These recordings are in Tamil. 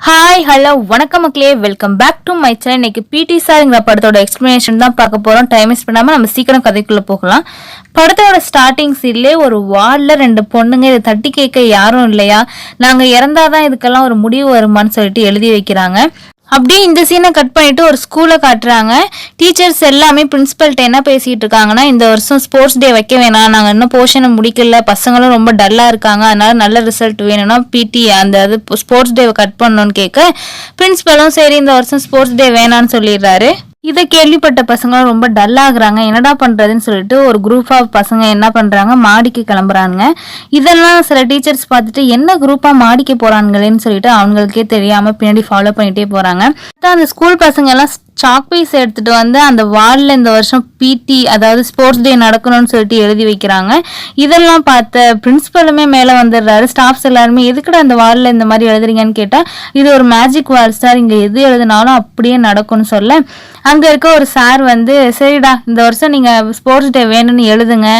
ஹாய் ஹலோ வணக்கம் மக்களே. Welcome back to my channel இன்னைக்கு பிடி சார்ங்கிற படத்தோட எக்ஸ்பிளனேஷன் தான் பார்க்க போறோம். டைம் வேஸ்ட் பண்ணாம நம்ம சீக்கிரம் கதைக்குள்ள போகலாம். படத்தோட ஸ்டார்டிங் சீன்லேயே ஒரு வார்டில் ரெண்டு பொண்ணுங்க இதை தட்டி கேட்க யாரும் இல்லையா? நாங்கள் இறந்தாதான் இதுக்கெல்லாம் ஒரு முடிவு வருமான்னு சொல்லிட்டு எழுதி வைக்கிறாங்க. அப்படியே இந்த சீனை கட் பண்ணிட்டு ஒரு ஸ்கூலை காட்டுறாங்க. டீச்சர்ஸ் எல்லாமே பிரின்ஸிபல்கிட்ட என்ன பேசிட்டு இருக்காங்கன்னா இந்த வருஷம் ஸ்போர்ட்ஸ் டே வைக்க வேணாம். நாங்கள் இன்னும் போர்ஷனை முடிக்கல. பசங்களும் ரொம்ப டல்லாக இருக்காங்க. அதனால நல்ல ரிசல்ட் வேணும்னா பிடி அந்த இது ஸ்போர்ட்ஸ் டேவை கட் பண்ணணும்னு கேட்க பிரின்ஸிபலும் சரி இந்த வருஷம் ஸ்போர்ட்ஸ் டே வேணான்னு சொல்லிடுறாரு. இதை கேள்விப்பட்ட பசங்களும் ரொம்ப டல்லாகிறாங்க என்னடா பண்ணுறதுன்னு சொல்லிட்டு ஒரு குரூப் ஆஃப் பசங்க என்ன பண்ணுறாங்க மாடிக்கு கிளம்புறாங்க இதெல்லாம் சில டீச்சர்ஸ் பார்த்துட்டு என்ன குரூப்பாக மாடிக்கு போகிறாங்களேன்னு சொல்லிட்டு அவங்களுக்கே தெரியாமல் பின்னாடி ஃபாலோ பண்ணிகிட்டே போகிறாங்க அந்த ஸ்கூல் பசங்க எல்லாம் சாக் பீஸ் எடுத்துட்டு வந்து அந்த வாலில் இந்த வருஷம் பிடி அதாவது ஸ்போர்ட்ஸ் டே நடக்கணும்னு சொல்லிட்டு எழுதி வைக்கிறாங்க. இதெல்லாம் பார்த்த பிரின்சிபலுமே மேலே வந்துடுறாரு. ஸ்டாஃப்ஸ் எல்லாருமே எதுக்குடா அந்த வாலில் இந்த மாதிரி எழுதுறீங்கன்னு கேட்டால் இது ஒரு மேஜிக் வால் சார் இங்கே எது எழுதினாலும் அப்படியே நடக்கும்னு சொல்ல. அங்கே இருக்க ஒரு சார் வந்து சரிடா இந்த வருஷம் நீங்கள் ஸ்போர்ட்ஸ் டே வேணும்னு எழுதுங்க.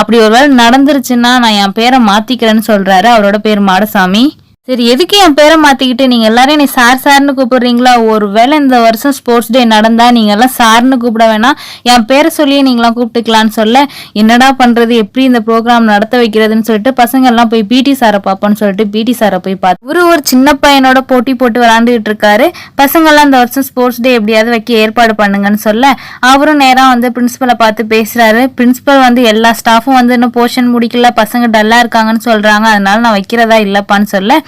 அப்படி ஒரு வேளை நடந்துருச்சுன்னா நான் என் பேரை மாற்றிக்கிறேன்னு சொல்கிறாரு அவரோட பேர் மாடசாமி. சரி எதுக்கு என் பேரை மாத்திக்கிட்டு நீங்க எல்லாரும் என்னை சார் சார்னு கூப்பிடுறீங்களா? ஒருவேளை இந்த வருஷம் ஸ்போர்ட்ஸ் டே நடந்தா நீங்க எல்லாம் சார்னு கூப்பிட வேணாம். என் பேரை சொல்லியே நீங்களாம் கூப்பிட்டுக்கலான்னு சொல்ல என்னடா பண்றது எப்படி இந்த ப்ரோக்ராம் நடத்த வைக்கிறதுன்னு சொல்லிட்டு பசங்க எல்லாம் போய் பிடி சாரை பார்ப்போன்னு சொல்லிட்டு பிடி சாரை போய் பார்த்து இவரு ஒரு சின்ன பையனோட போட்டி போட்டு விளாண்டுக்கிட்டு இருக்காரு. பசங்க எல்லாம் இந்த வருஷம் ஸ்போர்ட்ஸ் டே எப்படியாவது வைக்க ஏற்பாடு பண்ணுங்கன்னு சொல்ல அவரும் நேராக வந்து பிரின்சிபலை பார்த்து பேசுறாரு. பிரின்சிபல் வந்து எல்லா ஸ்டாஃபும் வந்து இன்னும் போர்ஷன் முடிக்கல பசங்க டல்லா இருக்காங்கன்னு சொல்றாங்க. அதனால நான் வைக்கிறதா இல்லப்பான்னு சொல்ல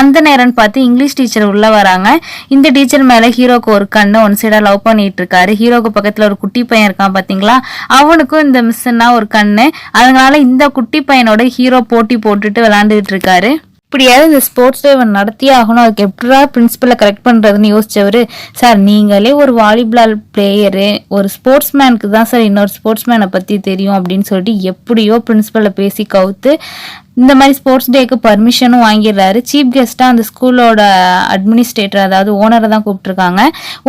அந்த நேரம்னு பார்த்து இங்கிலீஷ் டீச்சர் உள்ள வராங்க. இந்த டீச்சர் மேல ஹீரோக்கு ஒரு கண்ணு ஒன் சைடா லவ் பண்ணிட்டு இருக்காரு ஹீரோக்கு பக்கத்துல ஒரு குட்டி பையன் இருக்கான் பாத்தீங்களா அவனுக்கும் இந்த மிஸ்ஸுன்னா ஒரு கண்ணு. அதனால இந்த குட்டி பையனோட ஹீரோ போட்டி போட்டுட்டு விளையாண்டுட்டு இருக்காரு இப்படியாவது இந்த ஸ்போர்ட்ஸ் டே நடத்தியே ஆகணும். அதுக்கு எப்படா பிரின்சிபலை கரெக்ட் பண்ணுறதுன்னு யோசிச்சவர். சார் நீங்களே ஒரு வாலிபால் பிளேயரு ஒரு ஸ்போர்ட்ஸ் மேனுக்கு தான் சார் இன்னொரு ஸ்போர்ட்ஸ் மேனை பற்றி தெரியும் அப்படின்னு சொல்லிட்டு எப்படியோ பிரின்ஸிபலை பேசி கவுத்து இந்த மாதிரி ஸ்போர்ட்ஸ் டேக்கு பர்மிஷனும் வாங்கிடுறாரு. சீஃப் கெஸ்ட்டாக அந்த ஸ்கூலோட அட்மினிஸ்ட்ரேட்டர் அதாவது ஓனரை தான் கூப்பிட்ருக்காங்க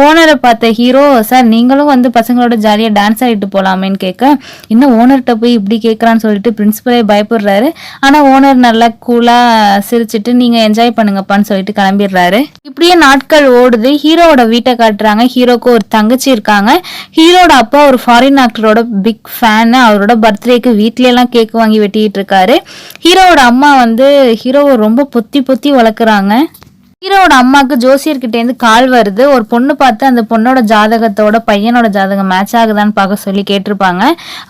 ஓனரை பார்த்த ஹீரோ சார் நீங்களும் வந்து பசங்களோட ஜாலியாக டான்ஸ் ஆகிட்டு போகலாமேன்னு கேட்க இன்னும் ஓனர்கிட்ட போய் இப்படி கேட்குறான்னு சொல்லிட்டு பிரின்ஸிபலே பயப்படுறாரு. ஆனால் ஓனர் நல்லா கூலாக சிரிச்சிட்டு நீங்கள் என்ஜாய் பண்ணுங்கப்பான்னு சொல்லிட்டு கிளம்பிடுறாரு. இப்படியே நாட்கள் ஓடுது. ஹீரோவோட வீட்டை காட்டுறாங்க. ஹீரோக்கு ஒரு தங்கச்சி இருக்காங்க. ஹீரோட அப்பா ஒரு ஃபாரின் ஆக்டரோட பிக் ஃபேனு அவரோட பர்த்டேக்கு வீட்லயெல்லாம் கேக் வாங்கி வெட்டிட்டு இருக்காரு. ஹீரோவோட அம்மா வந்து ஹீரோவை ரொம்ப பொத்தி பொத்தி வளர்க்குறாங்க. ஹீரோவோட அம்மாவுக்கு ஜோசியர்கிட்டேருந்து கால் வருது. ஒரு பொண்ணு பார்த்து அந்த பொண்ணோட ஜாதகத்தோட பையனோட ஜாதகம் மேட்ச் ஆகுதான்னு பார்க்க சொல்லி கேட்டிருப்பாங்க.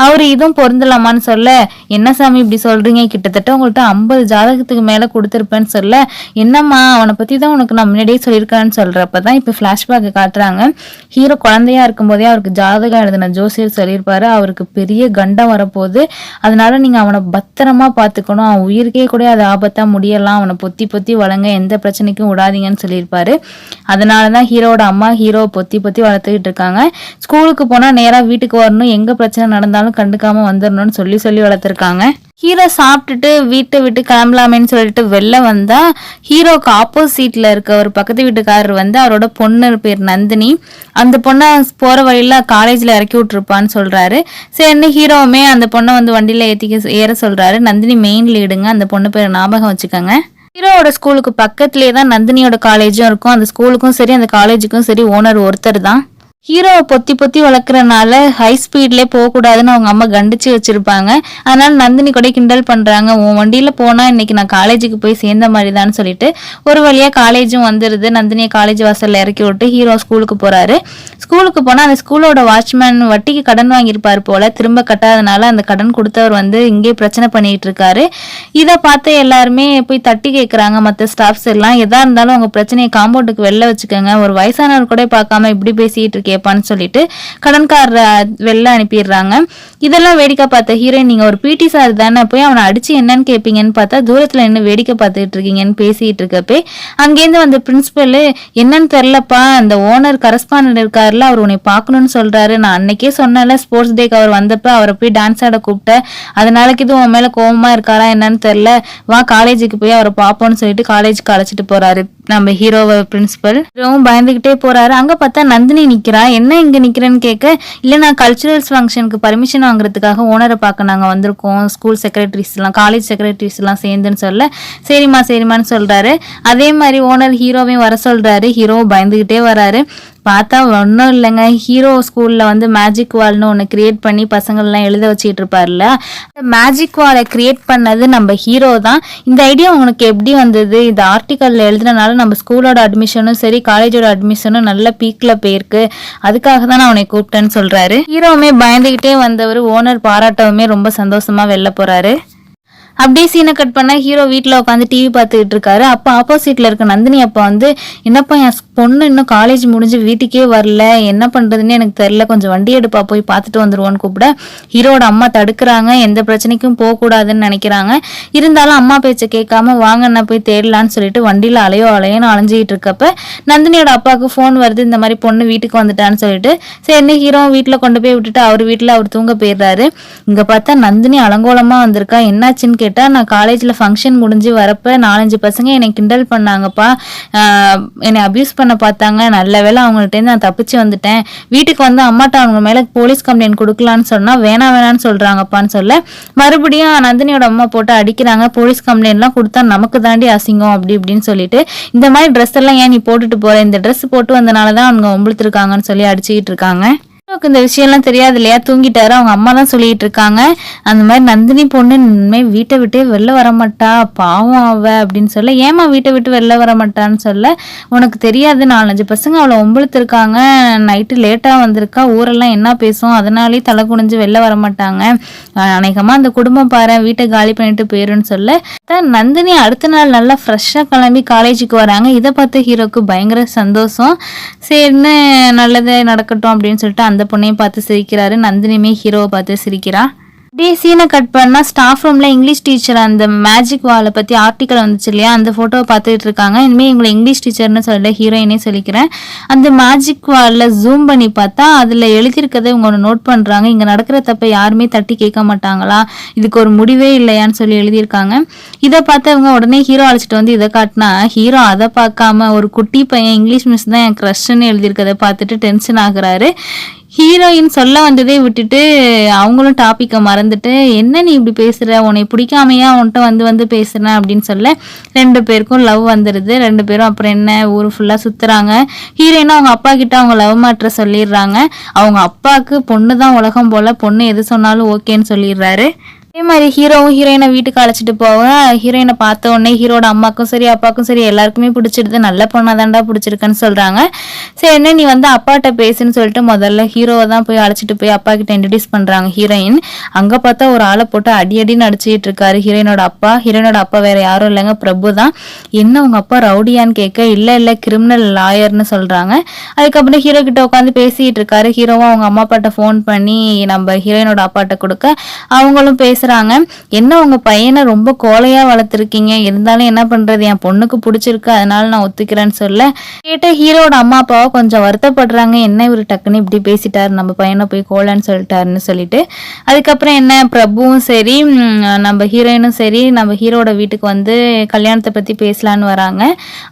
அவர் இதுவும் பொருந்தலாமான்னு சொல்ல. என்ன சாமி இப்படி சொல்றீங்க? கிட்டத்தட்ட உங்கள்கிட்ட ஐம்பது ஜாதகத்துக்கு மேலே கொடுத்துருப்பேன்னு சொல்ல. என்னம்மா அவனை பற்றி தான் உனக்கு நான் முன்னாடியே சொல்லியிருக்கேன்னு சொல்கிறப்ப தான் இப்போ ஃப்ளாஷ்பேக் காட்டுறாங்க. ஹீரோ குழந்தையா இருக்கும்போதே அவருக்கு ஜாதகம் எழுதின ஜோசியர் சொல்லியிருப்பாரு. அவருக்கு பெரிய கண்டம் வரப்போகுது. அதனால நீங்கள் அவனை பத்திரமா பார்த்துக்கணும். அவன் உயிருக்கே கூட அது ஆபத்தாக முடியலாம். அவனை பொத்தி பொத்தி வழங்க எந்த பிரச்சனைக்கும் விடாதீங்கன்னு சொல்லியிருப்பாரு. அதனால தான் ஹீரோட அம்மா ஹீரோவை பொத்தி பொத்தி வளர்த்துக்கிட்டு இருக்காங்க. ஸ்கூலுக்கு போனால் நேராக வீட்டுக்கு வரணும். எங்கே பிரச்சனை நடந்தாலும் கண்டுக்காம வந்துடணும்னு சொல்லி சொல்லி வளர்த்துருக்காங்க. ஹீரோ சாப்பிட்டுட்டு வீட்டை விட்டு கிளம்பலாமேன்னு சொல்லிட்டு வெளில வந்தா ஹீரோக்கு ஆப்போசிட்ல இருக்க ஒரு பக்கத்து வீட்டுக்காரர் வந்து அவரோட பொண்ணு பேர் நந்தினி. அந்த பொண்ணை போற வழியில காலேஜ்ல இறக்கி விட்டுருப்பான்னு சொல்றாரு. சரின்னு ஹீரோவுமே அந்த பொண்ணை வந்து வண்டியில ஏத்திக்க ஏற சொல்றாரு. நந்தினி மெயின் லீடுங்க அந்த பொண்ணு பேர் ஞாபகம் வச்சுக்கோங்க. ஹீரோவோட ஸ்கூலுக்கு பக்கத்துலேயே தான் நந்தினியோட காலேஜும் இருக்கும். அந்த ஸ்கூலுக்கும் சரி அந்த காலேஜுக்கும் சரி ஓனர் ஒருத்தர் தான். ஹீரோவை பொத்தி பொத்தி வளர்க்குறனால ஹை ஸ்பீட்லேயே போகக்கூடாதுன்னு அவங்க அம்மா கண்டிச்சு வச்சுருப்பாங்க. அதனால நந்தினி கூட கிண்டல் பண்ணுறாங்க உன் வண்டியில் போனால் இன்னைக்கு நான் காலேஜுக்கு போய் சேர்ந்த மாதிரி தான் சொல்லிட்டு ஒரு வழியாக காலேஜும் வந்துடுது நந்தினியை காலேஜ் வாசலில் இறக்கி விட்டு ஹீரோ ஸ்கூலுக்கு போகிறாரு ஸ்கூலுக்கு போனால் அந்த ஸ்கூலோட வாட்ச்மேன் வட்டிக்கு கடன் வாங்கியிருப்பார் போல. திரும்ப கட்டாதனால அந்த கடன் கொடுத்தவர் வந்து இங்கே பிரச்சனை பண்ணிட்டு இருக்காரு. இதை பார்த்து எல்லாருமே போய் தட்டி கேட்குறாங்க மற்ற ஸ்டாஃப்ஸ் எல்லாம் எதாக இருந்தாலும் அவங்க பிரச்சனையை காம்பவுண்டுக்கு வெளில வச்சுக்கோங்க. ஒரு வயசானவர் கூட பார்க்காம இப்படி பேசிகிட்டு இருக்கேன் கேட்பான்னு சொல்லிட்டு கடன்காரரை வெளில அனுப்பிடுறாங்க. இதெல்லாம் வேடிக்கை பார்த்த ஹீரோயின் நீங்க ஒரு பிடி சார் தானே போய் அவனை அடிச்சு என்னன்னு கேட்பீங்கன்னு பார்த்தா தூரத்துல என்ன வேடிக்கை பார்த்துட்டு இருக்கீங்கன்னு பேசிட்டு இருக்கப்பே அங்கேருந்து வந்த பிரின்சிபல் என்னன்னு தெரிலப்பா அந்த ஓனர் கரஸ்பாண்ட் இருக்காருல அவர் உன்னை பார்க்கணும்னு சொல்றாரு. நான் அன்னைக்கே சொன்னல ஸ்போர்ட்ஸ் டேக்கு அவர் வந்தப்ப அவரை போய் டான்ஸ் ஆட கூப்பிட்டேன் அதனாலக்கு இது உன் மேல கோபமா இருக்காரா என்னன்னு தெரியல. வா காலேஜுக்கு போய் அவரை பார்ப்போம்னு சொல்லிட்டு காலேஜுக்கு அழைச்சிட்டு போறாரு. நம்ம ஹீரோவை பிரின்சிபல் ஹீரோவும் பயந்துகிட்டே போறாரு. அங்க பார்த்தா நந்தினி நிக்கிறா. என்ன இங்க நிக்கிறேன்னு கேட்க இல்ல நான் கல்ச்சுரல்ஸ் ஃபங்க்ஷனுக்கு பர்மிஷன் வாங்குறதுக்காக ஓனரை பார்க்க நாங்க வந்திருக்கோம். ஸ்கூல் செக்ரட்டரிஸ் எல்லாம் காலேஜ் செக்ரட்டரிஸ் எல்லாம் சேர்ந்துன்னு சொல்ல. சரிம்மா சரிம்மான்னு சொல்றாரு. அதே மாதிரி ஓனர் ஹீரோவையும் வர சொல்றாரு. ஹீரோவும் பயந்துகிட்டே வராரு. பார்த்தா ஒன்றும் இல்லைங்க. ஹீரோ ஸ்கூலில் வந்து மேஜிக் வால்னு ஒன்று கிரியேட் பண்ணி பசங்கள்லாம் எழுத வச்சுட்டு இருப்பார்ல அந்த மேஜிக் வாலை கிரியேட் பண்ணது நம்ம ஹீரோ தான். இந்த ஐடியா உங்களுக்கு எப்படி வந்தது? இந்த ஆர்டிக்கலில் எழுதுனனால நம்ம ஸ்கூலோட அட்மிஷனும் சரி காலேஜோட அட்மிஷனும் நல்ல பீக்கில் போயிருக்கு. அதுக்காக தான் நான் உன்னை கூப்பிட்டேன்னு சொல்கிறாரு ஹீரோவுமே பயந்துக்கிட்டே வந்தவர் ஓனர் பாராட்டவுமே ரொம்ப சந்தோஷமாக வெளில போகிறாரு அப்படியே சீனை கட் பண்ண ஹீரோ வீட்டில் உட்காந்து டிவி பார்த்துக்கிட்டு இருக்காரு. அப்போ ஆப்போசிட்ல இருக்க நந்தினி அப்பா வந்து என்னப்பா என் பொண்ணு இன்னும் காலேஜ் முடிஞ்சு வீட்டுக்கே வரல. என்ன பண்றதுன்னு எனக்கு தெரியல. கொஞ்சம் வண்டி எடுப்பா போய் பார்த்துட்டு வந்துருவோன்னு கூப்பிட ஹீரோட அம்மா தடுக்கிறாங்க. எந்த பிரச்சனைக்கும் போகக்கூடாதுன்னு நினைக்கிறாங்க. இருந்தாலும் அம்மா பேச்சை கேட்காம வாங்க நான் போய் தேடலான்னு சொல்லிட்டு வண்டியில் அலையோ அலையோன்னு அலைஞ்சிக்கிட்டு இருக்கப்ப நந்தினியோட அப்பாவுக்கு ஃபோன் வருது. இந்த மாதிரி பொண்ணு வீட்டுக்கு வந்துட்டான்னு சொல்லிட்டு சரி என்ன ஹீரோ வீட்டில் கொண்டு போய் விட்டுட்டு அவர் வீட்டில் அவர் தூங்க போயிடுறாரு. இங்கே பார்த்தா நந்தினி அலங்கோலமா வந்திருக்கா. என்னாச்சுன்னு கேட்டு நான் காலேஜ்ல ஃபங்க்ஷன் முடிஞ்சு வரப்ப நாலஞ்சு பசங்க என்னை கிண்டல் பண்ணாங்கப்பா. என்னை அபியூஸ் பண்ண பார்த்தாங்க. நல்ல வேளை அவங்கள்ட்டேருந்து நான் தப்பிச்சு வந்துட்டேன். வீட்டுக்கு வந்து அம்மாட்ட அவங்க மேல போலீஸ் கம்ப்ளைண்ட் கொடுக்கலான்னு சொன்னா வேணாம் வேணான்னு சொல்றாங்கப்பான்னு சொல்ல மறுபடியும் நந்தினியோட அம்மா போட்டு அடிக்கிறாங்க. போலீஸ் கம்ப்ளைண்ட்லாம் கொடுத்தா நமக்கு தாண்டி அசிங்கம் அப்படி இப்படின்னு சொல்லிட்டு. இந்த மாதிரி ட்ரெஸ் எல்லாம் ஏன் நீ போட்டுட்டு போற? இந்த ட்ரெஸ் போட்டு வந்தனால தான் அவங்க ஒம்பளுத்துருக்காங்கன்னு சொல்லி அடிச்சுக்கிட்டு இருக்காங்க. ஹீரோக்கு இந்த விஷயம்லாம் தெரியாது இல்லையா? தூங்கிட்டாரு. அவங்க அம்மா தான் சொல்லிட்டு இருக்காங்க அந்த மாதிரி நந்தினி பொண்ணு இனிமேல் வீட்டை விட்டே வெளில வர மாட்டா. பாவம் அவ அப்படின்னு சொல்ல ஏமா வீட்டை விட்டு வெளில வர மாட்டான்னு சொல்ல? உனக்கு தெரியாது. நாலஞ்சு பசங்க அவளை ஒம்பளுத்திருக்காங்க நைட்டு லேட்டாக வந்திருக்கா. ஊரெல்லாம் என்ன பேசும்? அதனாலேயே தலை குனிஞ்சு வெளில வர மாட்டாங்க. அநேகமாக அந்த குடும்பம் பாரு வீட்டை காலி பண்ணிட்டு போயிருன்னு சொல்ல தான் நந்தினி அடுத்த நாள் நல்லா ஃப்ரெஷ்ஷாக கிளம்பி காலேஜுக்கு வராங்க. இதை பார்த்து ஹீரோக்கு பயங்கர சந்தோஷம். சரின்னு நல்லதே நடக்கட்டும் அப்படின்னு சொல்லிட்டு அந்த பொண்ணையும் பார்த்து சிரிக்கிறாரு. நந்தினியுமே ஹீரோவை பார்த்து சிரிக்கிறா. அப்படியே சீனை கட் பண்ணா ஸ்டாஃப் ரூமில் இங்கிலீஷ் டீச்சர் அந்த மேஜிக் வாலை பற்றி ஆர்டிக்கல் வந்துச்சு இல்லையா? அந்த ஃபோட்டோவை பார்த்துட்டு இருக்காங்க. இனிமேல் இவங்களை இங்கிலீஷ் டீச்சர்னு சொல்லல ஹீரோயினே சொல்லிக்கிறேன். அந்த மேஜிக் வாலில் ஜூம் பண்ணி பார்த்தா அதில் எழுதியிருக்கதை இவங்க ஒன்று நோட் பண்ணுறாங்க இங்கே நடக்கிற தப்பை யாருமே தட்டி கேட்க மாட்டாங்களா? இதுக்கு ஒரு முடிவே இல்லையான்னு சொல்லி எழுதியிருக்காங்க. இதை பார்த்து இவங்க உடனே ஹீரோ அழைச்சிட்டு வந்து இதை காட்டினா ஹீரோ அதை பார்க்காம ஒரு குட்டி பையன் இங்கிலீஷ் மிஸ் தான் என் க்ரஷ்ன்னு எழுதியிருக்கதை பார்த்துட்டு டென்ஷன் ஆகுறாரு. ஹீரோயின் சொல்ல வந்ததே விட்டுட்டு அவங்களும் டாப்பிக்கை மறந்துட்டு என்ன நீ இப்படி பேசுகிற உன்னை பிடிக்காமையா உன்கிட்ட வந்து வந்து பேசுகிறேன் அப்படின்னு சொல்ல ரெண்டு பேருக்கும் லவ் வந்துடுது ரெண்டு பேரும் அப்புறம் என்ன ஊர் ஃபுல்லாக சுற்றுறாங்க ஹீரோயினும் அவங்க அப்பா கிட்ட அவங்க லவ் மாற்ற சொல்லிடுறாங்க. அவங்க அப்பாவுக்கு பொண்ணு தான் உலகம் போல பொண்ணு எது சொன்னாலும் ஓகேன்னு சொல்லிடுறாரு. அதே மாதிரி ஹீரோவும் ஹீரோயினை வீட்டுக்கு அழைச்சிட்டு போவேன் ஹீரோயினை பார்த்த உடனே ஹீரோட அம்மாக்கும் சரி அப்பாவுக்கும் சரி எல்லாருக்குமே பிடிச்சிடுது நல்ல பொண்ணா தாண்டா பிடிச்சிருக்குன்னு சொல்றாங்க. சரி என்ன நீ வந்து அப்பாட்ட பேசுன்னு சொல்லிட்டு முதல்ல ஹீரோவை தான் போய் அழைச்சிட்டு போய் அப்பா கிட்ட இன்ட்ரடியூஸ் பண்றாங்க ஹீரோயின் அங்க பார்த்தா ஒரு ஆளை போட்டு அடி அடின்னு அடிச்சுட்டு இருக்காரு ஹீரோயினோட அப்பா. ஹீரோயினோட அப்பா வேற யாரும் இல்லைங்க பிரபு தான். என்ன உங்க அப்பா ரவுடியான்னு கேட்க இல்ல இல்ல கிரிமினல் லாயர்னு சொல்றாங்க. அதுக்கப்புறம் ஹீரோ கிட்ட உட்காந்து பேசிட்டு இருக்காரு. ஹீரோவும் அவங்க அம்மா அப்பாட்ட ஃபோன் பண்ணி நம்ம ஹீரோயினோட அப்பாட்ட கொடுக்க அவங்களும் பேசுறாங்க. என்ன உங்க பையனை ரொம்ப கோலையா வளர்த்துருக்கீங்க? இருந்தாலும் என்ன பண்றது? என் பொண்ணுக்கு பிடிச்சிருக்கு அதனால நான் ஒத்துக்கிறேன்னு சொல்ல. கேட்ட ஹீரோட அம்மா அப்பாவை கொஞ்சம் வருத்தப்படுறாங்க. என்ன இவர் டக்குன்னு இப்படி பேசிட்டாரு? நம்ம பையனை போய் கோலன்னு சொல்லிட்டாருன்னு சொல்லிட்டு. அதுக்கப்புறம் என்ன? பிரபுவும் சரி நம்ம ஹீரோயினும் சரி நம்ம ஹீரோட வீட்டுக்கு வந்து கல்யாணத்தை பத்தி பேசலான்னு வராங்க.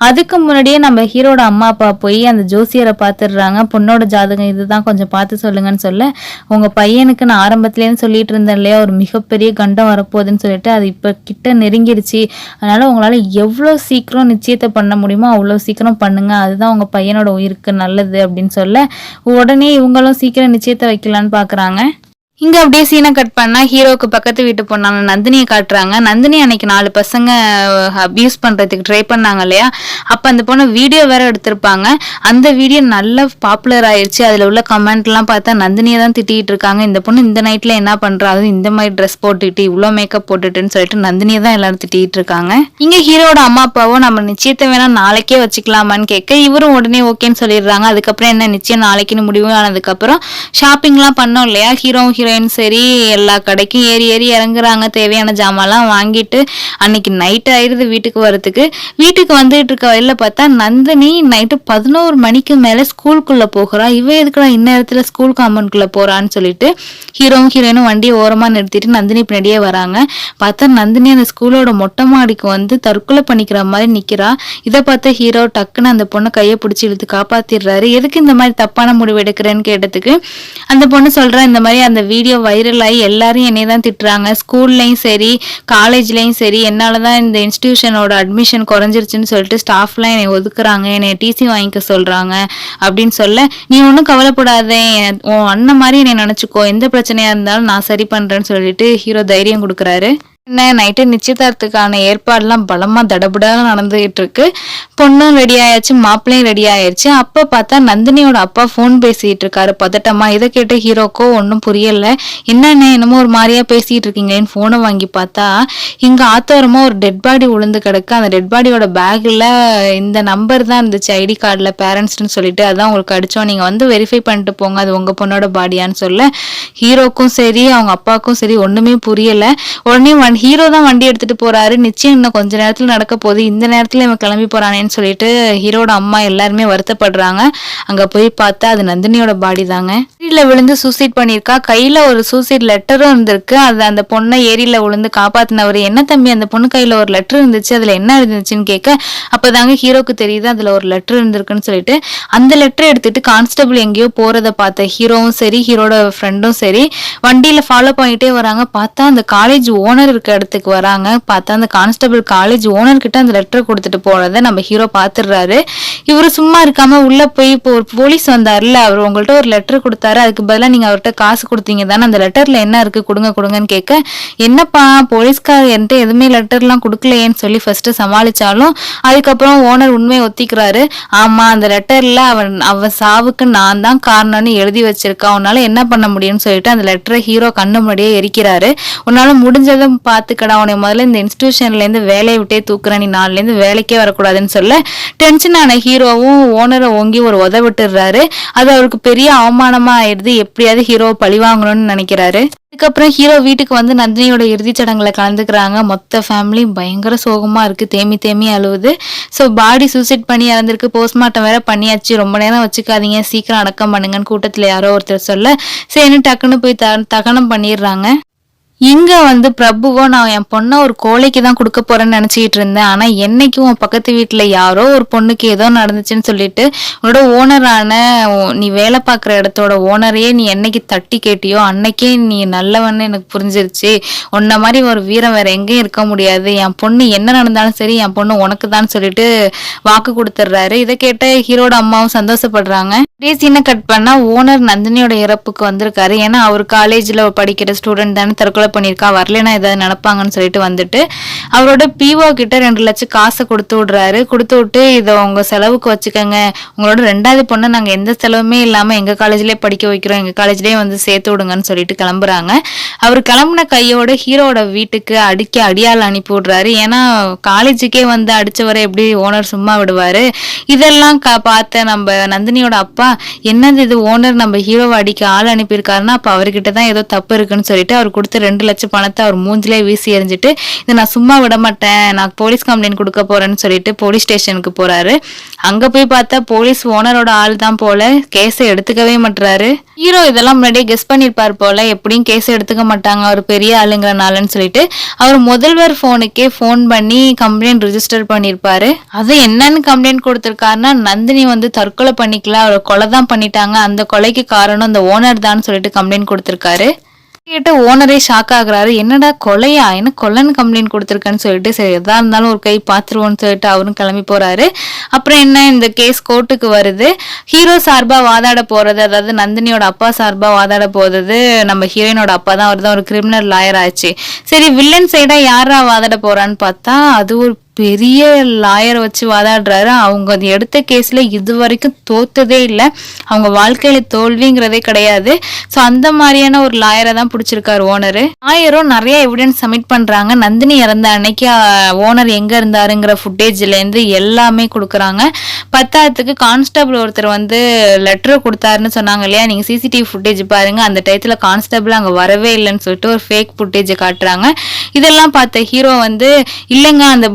அதுக்கு முன்னாடியே நம்ம ஹீரோட அம்மா அப்பா போய் அந்த ஜோசியரை பார்த்துடுறாங்க பொண்ணோட ஜாதகம் இதுதான் கொஞ்சம் பார்த்து சொல்லுங்கன்னு சொல்ல. உங்க பையனுக்கு நான் ஆரம்பத்துலேருந்து சொல்லிட்டு இருந்தேன் இல்லையா? ஒரு மிகப்பெரிய கண்டம் வரப்போகுதுன்னு சொல்லிட்டு அது இப்போ கிட்ட நெருங்கிருச்சு. அதனால் உங்களால் எவ்வளோ சீக்கிரம் நிச்சயத்தை பண்ண முடியுமோ அவ்வளோ சீக்கிரம் பண்ணுங்கள் அதுதான் உங்கள் பையனோட உயிருக்கு நல்லது அப்படின்னு சொல்ல உடனே இவங்களும் சீக்கிரம் நிச்சயத்தை வைக்கலான்னு பார்க்குறாங்க இங்க அப்படியே சீனை கட் பண்ணா ஹீரோவுக்கு பக்கத்து வீட்டு பொண்ணான நந்தினியை காட்டுறாங்க. நந்தினி அன்னைக்கு நாலு பசங்க அபியூஸ் பண்றதுக்கு ட்ரை பண்ணாங்க இல்லையா? அப்ப அந்த பொண்ணு வீடியோ வேற எடுத்திருப்பாங்க. அந்த வீடியோ நல்ல பாப்புலர் ஆயிடுச்சு அதுல உள்ள கமெண்ட் எல்லாம் பார்த்தா நந்தினியை தான் திட்டிட்டு இருக்காங்க. இந்த பொண்ணு இந்த நைட்ல என்ன பண்றா? அதுவும் இந்த மாதிரி ட்ரெஸ் போட்டுட்டு இவ்வளோ மேக்கப் போட்டுட்டுன்னு சொல்லிட்டு நந்தினியை தான் எல்லாரும் திட்டிட்டு இருக்காங்க. இங்க ஹீரோட அம்மா அப்பாவும் நம்ம நிச்சயத்தை வேணா நாளைக்கே வச்சுக்கலாமான்னு கேட்க இவரும் உடனே ஓகேன்னு சொல்லிடுறாங்க. அதுக்கப்புறம் என்ன நிச்சயம்? நாளைக்குன்னு முடிவு ஆனதுக்கப்புறம் ஷாப்பிங்லாம் பண்ணோம் இல்லையா? ஹீரோவும் ஹீரோ ஹீரோயின் சரி எல்லா கடைக்கும் ஏறி ஏறி இறங்குறாங்க. தேவையான ஜாமான்லாம் வாங்கிட்டு அன்னைக்கு நைட் ஆயிடுது வீட்டுக்கு வரத்துக்கு வீட்டுக்கு வந்துட்டு இருக்க வழியில் பார்த்தா நந்தினி நைட்டு பதினோரு மணிக்கு மேலே ஸ்கூலுக்குள்ளே போகிறா. இவ எதுக்குடா இந்நேரத்தில் ஸ்கூல் காம்பவுண்ட்குள்ளே போகிறான்னு சொல்லிட்டு ஹீரோவும் ஹீரோயினும் வண்டியை ஓரமாக நிறுத்திட்டு நந்தினி பின்னாடியே வராங்க. பார்த்தா நந்தினி அந்த ஸ்கூலோட மொட்டை மாடிக்கு வந்து தற்கொலை பண்ணிக்கிற மாதிரி நிற்கிறா இதை பார்த்த ஹீரோ டக்குன்னு அந்த பொண்ணை கையை பிடிச்சி இழுத்து காப்பாற்றிடுறாரு எதுக்கு இந்த மாதிரி தப்பான முடிவு எடுக்கிறேன்னு கேட்டதுக்கு அந்த பொண்ணு சொல்கிறா இந்த மாதிரி அந்த வீடியோ வைரல் ஆகி எல்லாரும் என்னை தான் திட்டுறாங்க. ஸ்கூல்லையும் சரி காலேஜ்லையும் சரி என்னால் தான் இந்த இன்ஸ்டியூஷனோட அட்மிஷன் குறைஞ்சிருச்சுன்னு சொல்லிட்டு ஸ்டாஃப்லாம் என்னை ஒதுக்குறாங்க. என்னை டிசி வாங்கிக்க சொல்கிறாங்க அப்படின்னு சொல்ல நீ ஒன்றும் கவலைப்படாதே. உன் அண்ணன் மாதிரி என்னை நினச்சிக்கோ. எந்த பிரச்சனையாக இருந்தாலும் நான் சரி பண்ணுறேன்னு சொல்லிட்டு ஹீரோ தைரியம் கொடுக்குறாரு. என்ன நைட்டு நிச்சயதார்த்தத்துக்கான ஏற்பாடுலாம் பலமாக தடபுடாக நடந்துகிட்டு இருக்கு பொண்ணும் ரெடி ஆயாச்சு மாப்பிள்ளையும் ரெடி ஆயிடுச்சு அப்போ பார்த்தா நந்தினியோட அப்பா ஃபோன் பேசிகிட்டு இருக்காரு பதட்டமா இதை கேட்டு ஹீரோக்கோ ஒன்றும் புரியலை. என்னென்ன என்னமோ ஒரு மாதிரியா பேசிகிட்டு இருக்கீங்களேன்னு ஃபோனை வாங்கி பார்த்தா இங்கே ஆத்தோரமாக ஒரு டெட் பாடி விழுந்து கிடக்கு. அந்த டெட் பாடியோட பேக்கில் இந்த நம்பர் தான் இருந்துச்சு ஐடி கார்டில் பேரண்ட்ஸ்னு சொல்லிட்டு. அதான் உங்களுக்கு அடித்தோம் நீங்கள் வந்து வெரிஃபை பண்ணிட்டு போங்க. அது உங்கள் பொண்ணோட பாடியான்னு சொல்ல. ஹீரோக்கும் சரி அவங்க அப்பாவுக்கும் சரி ஒன்றுமே புரியலை. உடனே ஒன் ஹீரோ தான் வண்டி எடுத்துட்டு போறாரு. நிச்சயம் இன்னும் கொஞ்ச நேரத்துல நடக்க போகுது. இந்த நேரத்துல இவன் கிளம்பி போறானேன்னு சொல்லிட்டு ஹீரோட அம்மா எல்லாருமே வருத்தப்படுறாங்க. அங்க போய் பார்த்தா அது நந்தினியோட பாடி தாங்க. ஏரியில விழுந்து சூசைட் பண்ணியிருக்கா. கையில ஒரு சூசைட் லெட்டரும் இருந்திருக்கு. அது அந்த பொண்ணை ஏரியில விழுந்து காப்பாத்தினவர். என்ன தம்பி அந்த பொண்ணு கையில ஒரு லெட்டர் இருந்துச்சு? அதுல என்ன இருந்துச்சுன்னு கேட்க அப்பதாங்க ஹீரோக்கு தெரியுது அதுல ஒரு லெட்டர் இருந்திருக்குன்னு சொல்லிட்டு. அந்த லெட்டர் எடுத்துட்டு கான்ஸ்டபிள் எங்கேயோ போறதை பார்த்த ஹீரோவும் சரி ஹீரோட ஃப்ரெண்டும் சரி வண்டியில ஃபாலோ பண்ணிட்டே வராங்க. பார்த்தா அந்த காலேஜ் ஓனர் இருக்க இடத்துக்கு வராங்க. பார்த்தா அந்த கான்ஸ்டபிள் காலேஜ் ஓனர் கிட்ட அந்த லெட்டர் கொடுத்துட்டு போனதை நம்ம ஹீரோ பார்த்துடுறாரு. இவர் சும்மா இருக்காம உள்ள போய் இப்போ ஒரு போலீஸ் வந்தார்ல அவர் உங்கள்கிட்ட ஒரு லெட்டர் கொடுத்தாரு. அதுக்கு பதிலாக நீங்கள் அவர்கிட்ட காசு கொடுத்தீங்க தானே. அந்த லெட்டரில் என்ன இருக்குது கொடுங்க கொடுங்கன்னு கேட்க என்னப்பா போலீஸ்கார் என்கிட்ட எதுவுமே லெட்டர்லாம் கொடுக்கலையேன்னு சொல்லி ஃபஸ்ட்டு சமாளிச்சாலும் அதுக்கப்புறம் ஓனர் உண்மையை ஒத்திக்கிறாரு. ஆமாம் அந்த லெட்டரில் அவன் அவன் சாவுக்கு நான் தான் காரணம்னு எழுதி வச்சிருக்கா. உன்னால் என்ன பண்ண முடியும்னு சொல்லிட்டு அந்த லெட்டரை ஹீரோ கண்ணு முன்னாடியே எரிக்கிறாரு. உன்னால் முடிஞ்சதை பார்த்துக்கடா உன்னை முதல்ல இந்த இன்ஸ்டியூஷன்லேருந்து வேலையை விட்டே தூக்குறேன். நீ நாலுல வேலைக்கே வரக்கூடாதுன்னு சொல்ல டென்ஷன் ஆன ஹீரோவும் ஓனரை ஓங்கி ஒரு உதவிட்டுறாரு அது அவருக்கு பெரிய அவமானமா ஆயிடுது. எப்படியாவது ஹீரோ பழி வாங்கணும்னு நினைக்கிறாரு. அதுக்கப்புறம் ஹீரோ வீட்டுக்கு வந்து நந்தினியோட இறுதிச் சடங்குல கலந்துக்கிறாங்க. மொத்த ஃபேமிலியும் பயங்கர சோகமா இருக்கு. தேமி தேமி அழுவுது. ஸோ பாடி சூசைட் பண்ணி இறந்துருக்கு. போஸ்ட்மார்ட்டம் வேற பண்ணியாச்சு. ரொம்ப நேரம் வச்சுக்காதீங்க. சீக்கிரம் அடக்கம் பண்ணுங்கன்னு கூட்டத்தில் யாரோ ஒருத்தர் சொல்ல. சரின்னு டக்குன்னு போய் த தகனம் பண்ணிடுறாங்க. இங்க வந்து பிரபுவோ நான் என் பொண்ணை ஒரு கோழைக்கு தான் கொடுக்க போறேன்னு நினைச்சிட்டு இருந்தேன். ஆனா என்னைக்கும் உன் பக்கத்து வீட்டுல யாரோ ஒரு பொண்ணுக்கு ஏதோ நடந்துச்சுன்னு சொல்லிட்டு உன்னோட ஓனரான நீ வேலை பார்க்குற இடத்தோட ஓனரையே நீ என்னைக்கு தட்டி கேட்டியோ அன்னைக்கே நீ நல்லவன்னு எனக்கு புரிஞ்சிருச்சு. உன்ன மாதிரி ஒரு வீரம் வேற எங்கேயும் இருக்க முடியாது. என் பொண்ணு என்ன நடந்தாலும் சரி என் பொண்ணு உனக்கு தான் சொல்லிட்டு வாக்கு கொடுத்துட்றாரு. இதை கேட்ட ஹீரோட அம்மாவும் சந்தோஷப்படுறாங்க. இதே சீனை கட் பண்ணா ஓனர் நந்தினியோட இறப்புக்கு வந்திருக்காரு. ஏன்னா அவர் காலேஜ்ல படிக்கிற ஸ்டூடெண்ட் தானே தற்கொலை பண்ணியிருக்கா? வரலனா ஏதாவது நினைப்பாங்கன்னு சொல்லிட்டு வந்துட்டு அவரோட பிஓ கிட்ட ரெண்டு லட்சம் காசை கொடுத்து விடுறாரு. கொடுத்து விட்டு இதை உங்க செலவுக்கு வச்சுக்கோங்க. உங்களோட ரெண்டாவது பொண்ணை நாங்கள் எந்த செலவுமே இல்லாமல் எங்கள் காலேஜ்லயே படிக்க வைக்கிறோம். எங்கள் காலேஜ்லேயே வந்து சேர்த்து விடுங்கன்னு சொல்லிட்டு கிளம்புறாங்க. அவர் கிளம்புன கையோட ஹீரோட வீட்டுக்கு அடிக்க அடியால் அனுப்பி விடுறாரு. ஏன்னா காலேஜுக்கே வந்து அடிச்சவரை எப்படி ஓனர் சும்மா விடுவாரு? இதெல்லாம் க பார்த்த நம்ம நந்தினியோட அப்பா என்னது இது? ஓனர் நம்ம ஹீரோவை அடிக்க ஆள் அனுப்பியிருக்காருன்னா அப்போ அவர்கிட்ட தான் ஏதோ தப்பு இருக்குன்னு சொல்லிட்டு அவர் கொடுத்த ரெண்டு ரெண்டு லட்சம் பணத்தை அவர் மூஞ்சிலே வீசி எறிஞ்சிட்டு இதை நான் சும்மா விட மாட்டேன் நான் போலீஸ் கம்ப்ளைண்ட் கொடுக்க போறேன்னு சொல்லிட்டு போலீஸ் ஸ்டேஷனுக்கு போறாரு. அங்க போய் பார்த்தா போலீஸ் ஓனரோட ஆள் தான் போல கேஸை எடுத்துக்கவே மாட்டுறாரு ஹீரோ இதெல்லாம் முன்னாடியே கெஸ் பண்ணியிருப்பார் போல எப்படியும் கேஸ் எடுத்துக்க மாட்டாங்க அவர் பெரிய ஆளுங்கிறனாலன்னு சொல்லிட்டு. அவர் முதல்வர் போனுக்கே ஃபோன் பண்ணி கம்ப்ளைண்ட் ரிஜிஸ்டர் பண்ணியிருப்பாரு அது என்னன்னு கம்ப்ளைண்ட் கொடுத்திருக்காருன்னா நந்தினி வந்து தற்கொலை பண்ணிக்கல அவரை கொலை தான் பண்ணிட்டாங்க அந்த கொலைக்கு காரணம் அந்த ஓனர் தான் சொல்லிட்டு கம்ப்ளைண்ட் கொடுத்திருக்காரு. கேட்ட ஓனரே ஷாக் ஆகுறாரு. என்னடா கொலையா? என்ன கொலைன்னு கம்ப்ளைண்ட் கொடுத்துருக்கேன்னு சொல்லிட்டு சரி எதா இருந்தாலும் ஒரு கை பாத்துருவோம்னு சொல்லிட்டு அவரும் கிளம்பி போறாரு. அப்புறம் என்ன இந்த கேஸ் கோர்ட்டுக்கு வருது. ஹீரோ சார்பா வாதாட போறது அதாவது நந்தினியோட அப்பா சார்பா வாதாட போறது நம்ம ஹீரோயினோட அப்பா தான் அவர் தான் ஒரு கிரிமினல் லாயர் ஆச்சு. சரி வில்லன் சைடா யாரா வாதாட போறான்னு பார்த்தா அது ஒரு பெரிய லாயரை வச்சு வாதாடுறாரு. அவங்க அது எடுத்த கேஸில் இது வரைக்கும் தோத்ததே இல்லை. அவங்க வாழ்க்கையில் தோல்விங்கிறதே கிடையாது. ஸோ அந்த மாதிரியான ஒரு லாயரை தான் பிடிச்சிருக்காரு ஓனரு லாயரும் நிறைய எவிடன்ஸ் சப்மிட் பண்ணுறாங்க நந்தினி இறந்த அன்னைக்கு ஓனர் எங்கே இருந்தாருங்கிற ஃபுட்டேஜ்லேருந்து எல்லாமே கொடுக்குறாங்க. பத்தாயிரத்துக்கு கான்ஸ்டபிள் ஒருத்தர் வந்து லெட்டர் கொடுத்தாருன்னு சொன்னாங்க இல்லையா? நீங்கள் சிசிடிவி ஃபுட்டேஜ் பாருங்கள் அந்த டயத்தில் கான்ஸ்டபிள் அங்கே வரவே இல்லைன்னு சொல்லிட்டு ஒரு ஃபேக் ஃபுட்டேஜை காட்டுறாங்க. இதெல்லாம் பார்த்த ஹீரோ வந்து இல்லைங்க அந்த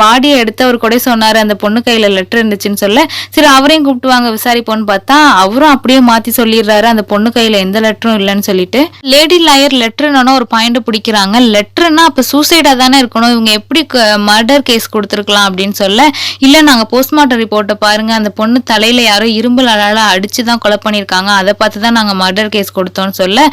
பாடியை எடுத்து அவர் கூட சொன்னார். அந்த பொண்ணு கையில் லெட்டர் இருந்துச்சுன்னு சொல்ல சரி அவரையும் கூப்பிட்டு வாங்க விசாரிப்போன்னு பார்த்தா அவரும் அப்படியே மாற்றி சொல்லிடுறாரு. அந்த பொண்ணு கையில் எந்த லெட்டரும் இல்லைன்னு சொல்லிட்டு. லேடி லாயர் லெட்டர்னா ஒரு பாயிண்ட் பிடிக்கிறாங்க. லெட்டர்னா அப்போ சூசைடாக தானே இருக்கணும். இவங்க எப்படி மர்டர் கேஸ் கொடுத்துருக்கலாம் அப்படின்னு சொல்ல இல்லை நாங்கள் போஸ்ட்மார்ட்டம் ரிப்போர்ட்டை பாருங்க. அந்த பொண்ணு தலையில் யாரோ இரும்பு அலால அடிச்சு தான் கொலை பண்ணியிருக்காங்க. அதை பார்த்து தான் நாங்கள் மர்டர் கேஸ் கொடுத்தோம்னு சொல்ல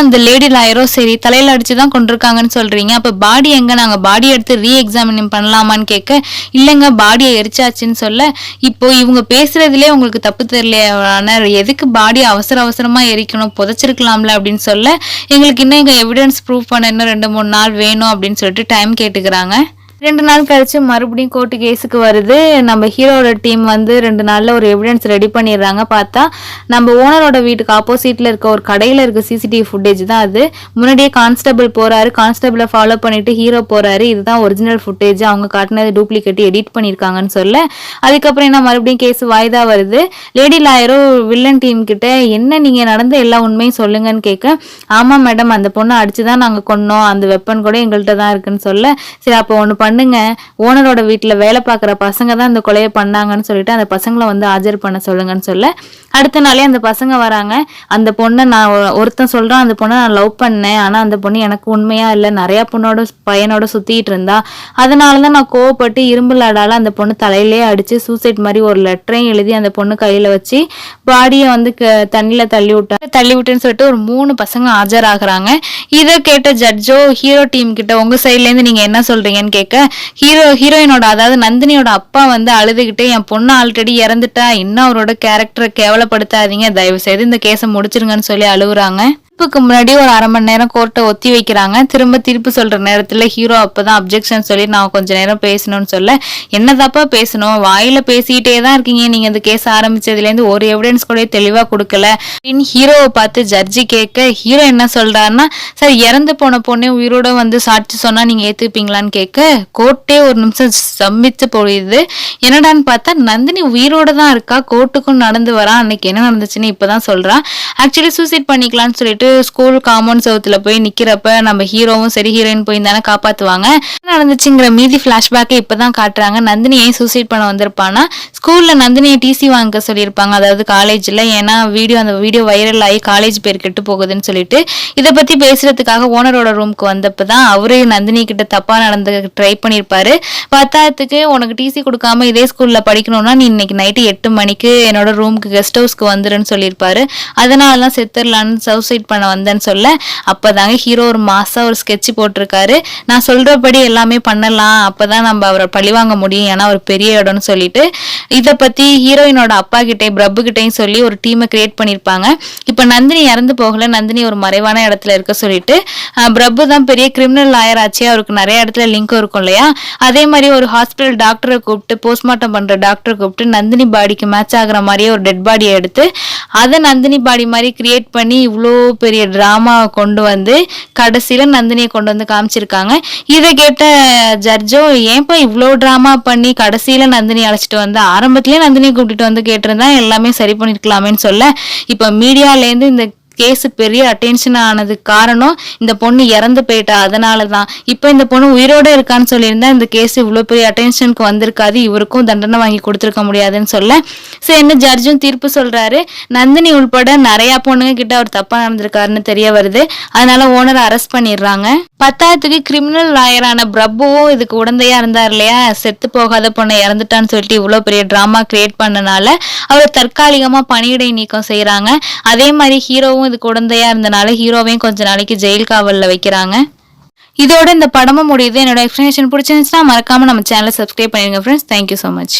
அந்த லேடி லாயரோ சரி தலையில் அடிச்சு தான் கொண்டிருக்காங்கன்னு சொல்றீங்க. அப்போ பாடி எங்க? நாங்கள் பாடி எடுத்து ரீ எக்ஸாமின் பண்ணலாம்? பண்ணலாமான்னு கேட்க இல்லைங்க பாடியை எரிச்சாச்சுன்னு சொல்ல இப்போ இவங்க பேசுறதுலே உங்களுக்கு தப்பு தெரியலையான எதுக்கு பாடியை அவசர அவசரமா எரிக்கணும் புதைச்சிருக்கலாம்ல? அப்படின்னு சொல்ல எங்களுக்கு இன்னும் எங்க எவிடன்ஸ் ப்ரூவ் பண்ண இன்னும் ரெண்டு மூணு நாள் வேணும் அப்படின்னு சொல்லிட்டு டைம் கேட்டுக்கிறாங்க. ரெண்டு நாள் கழிச்சு மறுபடியும் கோர்ட்டு கேஸுக்கு வருது. நம்ம ஹீரோட டீம் வந்து ரெண்டு நாளில் ஒரு எவிடன்ஸ் ரெடி பண்ணிடுறாங்க. பார்த்தா நம்ம ஓனரோட வீட்டுக்கு ஆப்போசிட்டில் இருக்க ஒரு கடையில் இருக்க சிசிடிவி ஃபுட்டேஜ் தான் அது. முன்னாடியே கான்ஸ்டபிள் போகிறாரு கான்ஸ்டபிளை ஃபாலோ பண்ணிட்டு ஹீரோ போகிறாரு இதுதான் ஒரிஜினல் ஃபுட்டேஜ் அவங்க காட்டினது டூப்ளிகேட் எடிட் பண்ணியிருக்காங்கன்னு சொல்ல. அதுக்கப்புறம் என்ன மறுபடியும் கேஸ் வாய்தா வருது. லேடி லாயரோ வில்லன் டீம் கிட்ட என்ன நீங்கள் நடந்த எல்லா உண்மையும் சொல்லுங்கன்னு கேட்க ஆமாம் மேடம் அந்த பொண்ணை அடிச்சு தான் நாங்கள் கொன்னோம். அந்த வெப்பன் கூட எங்கள்கிட்ட தான் இருக்குன்னு சொல்ல. சரி அப்போ ஒன்று பண்ணுங்க. ஓனரோட வீட்டில் வேலை பார்க்குற பசங்க தான் இந்த கொலையை பண்ணாங்கன்னு சொல்லிட்டு அந்த பசங்களை வந்து ஆஜர் பண்ண சொல்லுங்கன்னு சொல்ல. அடுத்த நாளே அந்த பசங்க வராங்க. அந்த பொண்ணை நான் ஒருத்தன் சொல்கிறான் அந்த பொண்ணை நான் லவ் பண்ணேன். ஆனால் அந்த பொண்ணு எனக்கு உண்மையாக இல்லை. நிறையா பொண்ணோட பையனோட சுற்றிட்டு இருந்தா. அதனால தான் நான் கோவப்பட்டு இரும்பு லாடால அந்த பொண்ணு தலையிலே அடித்து சூசைட் மாதிரி ஒரு லெட்டரையும் எழுதி அந்த பொண்ணு கையில் வச்சு பாடியை வந்து தண்ணியில் தள்ளி விட்டேன் தள்ளி விட்டேன்னு சொல்லிட்டு ஒரு மூணு பசங்க ஆஜராகிறாங்க. இதை கேட்ட ஜட்ஜோ ஹீரோ டீம் கிட்ட உங்கள் சைட்லேருந்து நீங்கள் என்ன சொல்கிறீங்கன்னு கேட்க ஹீரோ ஹீரோயினோட அதாவது நந்தினியோட அப்பா வந்து அழுதுகிட்டு என் பொண்ணு ஆல்ரெடி இறந்துட்டா இன்னும் அவரோட கேரக்டரை கேவலப்படுத்தாதீங்க. தயவு செய்து இந்த கேஸை முடிச்சிருங்கன்னு சொல்லி அழுகுறாங்க. தீர்ப்புக்கு முன்னாடி ஒரு அரை மணி நேரம் கோர்ட்டை ஒத்தி வைக்கிறாங்க. திரும்ப தீர்ப்பு சொல்ற நேரத்துல ஹீரோ அப்பதான் அப்ஜெக்ஷன் சொல்லி நான் கொஞ்ச நேரம் பேசணும்னு சொல்ல. என்ன தப்பா பேசணும்? வாயில பேசிக்கிட்டே தான் இருக்கீங்க. நீங்க இந்த கேஸ் ஆரம்பிச்சதுல இருந்து ஒரு எவிடன்ஸ் கூட தெளிவா கொடுக்கல. அப்படின்னு ஹீரோவை பார்த்து ஜட்ஜி கேட்க ஹீரோ என்ன சொல்றாருன்னா சார் இறந்து போன பொண்ணே உயிரோட வந்து சாட்சி சொன்னா நீங்க ஏத்துப்பீங்களான்னு கேட்க கோர்ட்டே ஒரு நிமிஷம் சம்பிச்சு போயிடுது என்னடான்னு பார்த்தா நந்தினி உயிரோட தான் இருக்கா? கோர்ட்டுக்கும் நடந்து வரா? அன்னைக்கு என்ன நடந்துச்சுன்னு இப்பதான் சொல்றான் ஆக்சுவலி சூசைட் பண்ணிக்கலாம்னு சொல்லிட்டு ஸ்கூல் காம்பவுண்ட் சவுத்துல போய் நிக்கிறப்ப நம்ம ஹீரோவும் சரி ஹீரோயின் போய் தானே காப்பாத்துவாங்க. நடந்துச்சுங்கிற மீதி பிளாஷ்பேக்கை இப்பதான் காட்டுறாங்க. நந்தினி ஏன் சூசைட் பண்ண வந்திருப்பானா? ஸ்கூல்ல நந்தினியை டிசி வாங்க சொல்லியிருப்பாங்க. அதாவது காலேஜ்ல ஏன்னா வீடியோ அந்த வீடியோ வைரல் ஆகி காலேஜ் பேர் கெட்டு போகுதுன்னு சொல்லிட்டு. இதை பத்தி பேசுறதுக்காக ஓனரோட ரூமுக்கு வந்தப்பதான் அவரு நந்தினி கிட்ட தப்பா நடந்து ட்ரை பண்ணிருப்பாரு பத்தாயிரத்துக்கு உனக்கு டிசி கொடுக்காம இதே ஸ்கூல்ல படிக்கணும்னா நீ இன்னைக்கு நைட்டு எட்டு மணிக்கு என்னோட ரூமுக்கு கெஸ்ட் ஹவுஸ்க்கு வந்துருன்னு சொல்லியிருப்பாரு. அதனாலதான் செத்துடலான்னு சவுசைட் பண்ண வந்தேன்னு சொல்ல அப்போதாங்க ஹீரோ ஒரு மாசம் ஒரு ஸ்கெட்ச் போட்டிருக்காரு. நான் சொல்றபடி எல்லாமே பண்ணலாம். அப்பதான் நம்ம அவரை பழிவாங்க முடியும். ஏன்னா ஒரு பெரிய இடம்னு சொல்லிட்டு. இதை பத்தி ஹீரோயினோட அப்பா கிட்டே பிரபு கிட்டையும் சொல்லி ஒரு டீமை கிரியேட் பண்ணியிருப்பாங்க. இப்போ நந்தினி இறந்து போகல. நந்தினி ஒரு மறைவான இடத்துல இருக்க சொல்லிட்டு பிரபு தான் பெரிய கிரிமினல் லாயர் ஆச்சு. அவருக்கு நிறைய இடத்துல லிங்க் இருக்கும் இல்லையா? அதே மாதிரி ஒரு ஹாஸ்பிட்டல் டாக்டரை கூப்பிட்டு போஸ்ட்மார்ட்டம் பண்ற டாக்டரை கூப்பிட்டு நந்தினி பாடிக்கு மேட்ச் ஆகுற மாதிரியே ஒரு டெட் பாடியை எடுத்து அதை நந்தினி பாடி மாதிரி கிரியேட் பண்ணி இவ்வளோ பெரிய ட்ராமாவை கொண்டு வந்து கடைசியில் நந்தினியை கொண்டு வந்து காமிச்சிருக்காங்க. இதை கேட்ட ஜட்ஜோ ஏன்ப்பா இவ்வளோ ட்ராமா பண்ணி கடைசியில் நந்தினி அழைச்சிட்டு வந்து? ஆரம்பத்துலேயே நந்தினியை கூப்பிட்டு வந்து கேட்டிருந்தா எல்லாமே சரி பண்ணிருக்கலாமேன்னு சொல்ல இப்போ மீடியாலேருந்து இந்த கேஸ் பெரிய அட்டென்ஷன் ஆனதுக்கு காரணம் இந்த பொண்ணு இறந்து போயிட்டா. அதனால தான் இப்போ இந்த பொண்ணு உயிரோட இருக்கான்னு சொல்லியிருந்தா இந்த கேஸ் இவ்வளோ பெரிய அட்டென்ஷனுக்கு வந்திருக்காது. இவருக்கும் தண்டனை வாங்கி கொடுத்துருக்க முடியாதுன்னு சொல்ல. சரி என்ன ஜட்ஜும் தீர்ப்பு சொல்கிறாரு நந்தினி உள்பட நிறையா பொண்ணுங்க கிட்ட அவர் தப்பாக நடந்திருக்காருன்னு தெரிய வருது. அதனால ஓனரை அரெஸ்ட் பண்ணிடுறாங்க. பத்தாயிரத்துக்கு கிரிமினல் லாயரான பிரபுவும் இதுக்கு உடந்தையா இருந்தார் இல்லையா? செத்து போகாத பொண்ணை இறந்துட்டான்னு சொல்லிட்டு இவ்வளோ பெரிய ட்ராமா கிரியேட் பண்ணனால அவர் தற்காலிகமாக பணியிடை நீக்கம் செய்கிறாங்க அதே மாதிரி ஹீரோவும் ஹீரோவும் இது குழந்தையா இருந்தனால ஹீரோவையும் கொஞ்ச நாளைக்கு ஜெயில் காவலில் வைக்கிறாங்க. இதோட இந்த படமும் முடியுது. என்னோட எக்ஸ்பிளேஷன் பிடிச்சிருந்துச்சுன்னா மறக்காம நம்ம சேனலை சப்ஸ்கிரைப் பண்ணிருங்க ஃப்ரெண்ட்ஸ் தேங்க்யூ ஸோ மச்